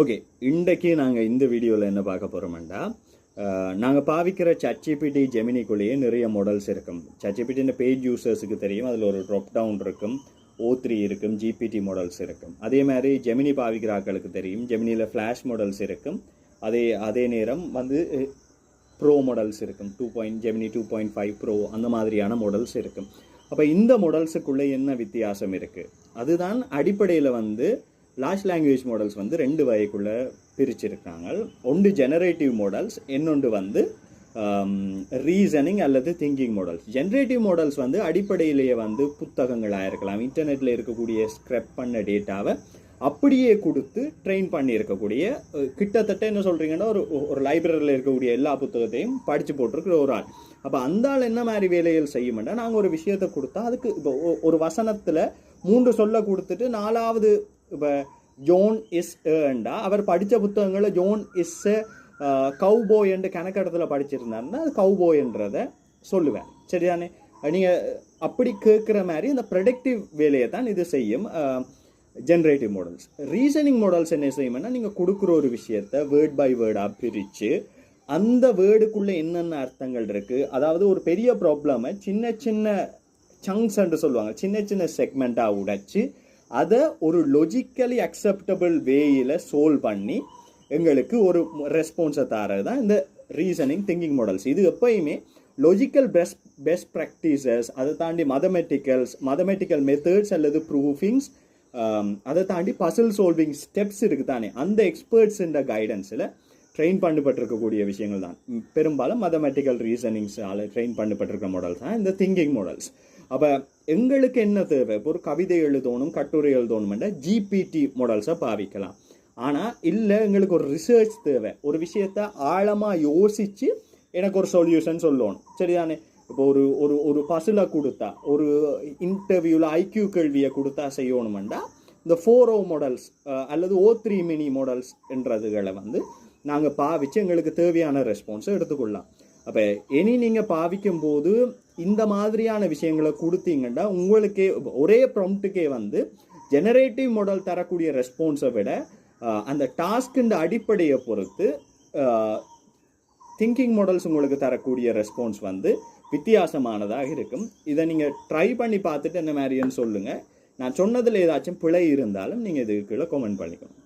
Okay இன்றைக்கு நாங்கள் இந்த வீடியோவில் என்ன பார்க்க போகிறோம்டா நாங்கள் பாவிக்கிற சச்சிபிடி ஜெமினிக்குள்ளேயே நிறைய மாடல்ஸ் இருக்கும். சச்சிபிடின்னு பேஜ் யூசர்ஸுக்கு தெரியும் அதில் ஒரு ட்ராப் டவுன் இருக்கும் ஓ த்ரீ இருக்கும் ஜிபிடி மாடல்ஸ் இருக்கும். அதே மாதிரி ஜெமினி பாவிக்கிறாக்களுக்கு தெரியும் ஜெமினியில் ஃப்ளாஷ் மாடல்ஸ் இருக்கும். அதே அதே நேரம் வந்து ப்ரோ மாடல்ஸ் இருக்கும். Two point Gemini two point five pro அந்த மாதிரியான மாடல்ஸ் இருக்கும். அப்போ இந்த மாடல்ஸுக்குள்ளே என்ன வித்தியாசம் இருக்குது அதுதான் அடிப்படையில் வந்து லார்ஜ் லாங்குவேஜ் மாடல்ஸ் வந்து ரெண்டு வகைக்குள்ளே பிரிச்சிருக்காங்க. ஒன்று ஜெனரேட்டிவ் மாடல்ஸ் இன்னொன்று வந்து um, ரீசனிங் அல்லது திங்கிங் மாடல்ஸ் ஜென்ரேட்டிவ் மாடல்ஸ் வந்து அடிப்படையிலேயே வந்து புத்தகங்களாக இருக்கலாம். இன்டர்நெட்டில் இருக்கக்கூடிய ஸ்க்ரெப் பண்ண டேட்டாவை அப்படியே கொடுத்து ட்ரெயின் பண்ணி இருக்கக்கூடிய கிட்டத்தட்ட என்ன சொல்கிறீங்கன்னா ஒரு ஒரு லைப்ரரியில் இருக்கக்கூடிய எல்லா புத்தகத்தையும் படித்து போட்டிருக்கிற ஒரு ஆள். அப்போ அந்த ஆள் என்ன மாதிரி வேலைகள் செய்யுமெண்டா நாங்கள் ஒரு விஷயத்தை கொடுத்தா அதுக்கு இப்போ ஒரு வசனத்தில் மூன்று சொல்ல கொடுத்துட்டு நாலாவது இப்போ ஜோன் இஸ் ஏண்டா அவர் படித்த புத்தகங்களில் ஜோன் இஸ் கவுபோய் என்று கணக்கடத்தில் படிச்சிருந்தாருன்னா அது கவுபோய்ன்றதை சொல்லுவேன் சரிதானே நீங்கள் அப்படி கேட்குற மாதிரி அந்த ப்ரொடக்டிவ் வேலையை தான் இது செய்யும் ஜென்ரேட்டிவ் மாடல்ஸ் ரீசனிங் மாடல்ஸ் என்ன செய்யும்னா நீங்கள் கொடுக்குற ஒரு விஷயத்தை வேர்ட் பை வேர்டாக பிரித்து அந்த வேர்டுக்குள்ளே என்னென்ன அர்த்தங்கள் இருக்குது அதாவது ஒரு பெரிய ப்ராப்ளமை சின்ன சின்ன சங்க்ஸ் என்று சொல்லுவாங்க சின்ன சின்ன செக்மெண்ட்டாக உடைச்சு அதை ஒரு லொஜிக்கலி அக்செப்டபிள் வேயில் சோல்வ் பண்ணி எங்களுக்கு ஒரு ரெஸ்பான்ஸை தரது தான் இந்த ரீசனிங் திங்கிங் மாடல்ஸ் இது எப்பயுமே லொஜிக்கல் பெஸ்ட் பெஸ்ட் ப்ராக்டிசஸ் அதை தாண்டி மதமெட்டிக்கல்ஸ் மதமெட்டிக்கல் மெத்தட்ஸ் அல்லது ப்ரூஃபிங்ஸ் அதை தாண்டி பசில் சோல்விங் ஸ்டெப்ஸ் இருக்குது தானே அந்த எக்ஸ்பர்ட்ஸுன்ற கைடன்ஸில் ட்ரெயின் பண்ணப்பட்டிருக்கக்கூடிய விஷயங்கள் தான். பெரும்பாலும் மதமெட்டிக்கல் ரீசனிங்ஸால் ட்ரெயின் பண்ணப்பட்டிருக்க மாடல்ஸ் தான். இந்த திங்கிங் மாடல்ஸ் அப்போ எங்களுக்கு என்ன தேவை? இப்போ ஒரு கவிதை எழுதணும் கட்டுரை எழுதணும்ன்ற ஜிபிடி மாடல்ஸை பாவிக்கலாம். ஆனால் இல்லை எங்களுக்கு ஒரு ரிசர்ச் தேவை. ஒரு விஷயத்த ஆழமாக யோசித்து எனக்கு ஒரு சொல்யூஷன் சொல்லணும். சரிதானே? இப்போ ஒரு ஒரு ஒரு பசிலை கொடுத்தா ஒரு இன்டர்வியூவில் ஐக்யூ கேள்வியை கொடுத்தா செய்யணுமெண்டா இந்த ஃபோர் ஓ மாடல்ஸ் அல்லது ஓ த்ரீ மினி மாடல்ஸ் என்றதுகளை வந்து நாங்கள் பாவிச்சு எங்களுக்கு தேவையான ரெஸ்பான்ஸை எடுத்துக்கொள்ளலாம். அப்போ இனி நீங்கள் பாவிக்கும் போது இந்த மாதிரியான விஷயங்களை கொடுத்தீங்கன்னா உங்களுக்கே ஒரே ப்ரொம்ப்ட்டுக்கே வந்து ஜெனரேட்டிவ் மாடல் தரக்கூடிய ரெஸ்பான்ஸை விட அந்த டாஸ்கின் அடிப்படையை பொறுத்து திங்கிங் மாடல்ஸ் உங்களுக்கு தரக்கூடிய ரெஸ்பான்ஸ் வந்து வித்தியாசமானதாக இருக்கும். இதை நீங்கள் ட்ரை பண்ணி பார்த்துட்டு என்ன மாதிரின்னு சொல்லுங்கள் நான் சொன்னதில் ஏதாச்சும் பிழை இருந்தாலும் நீங்கள் இதுக்குள்ளே கமெண்ட் பண்ணிக்கணும்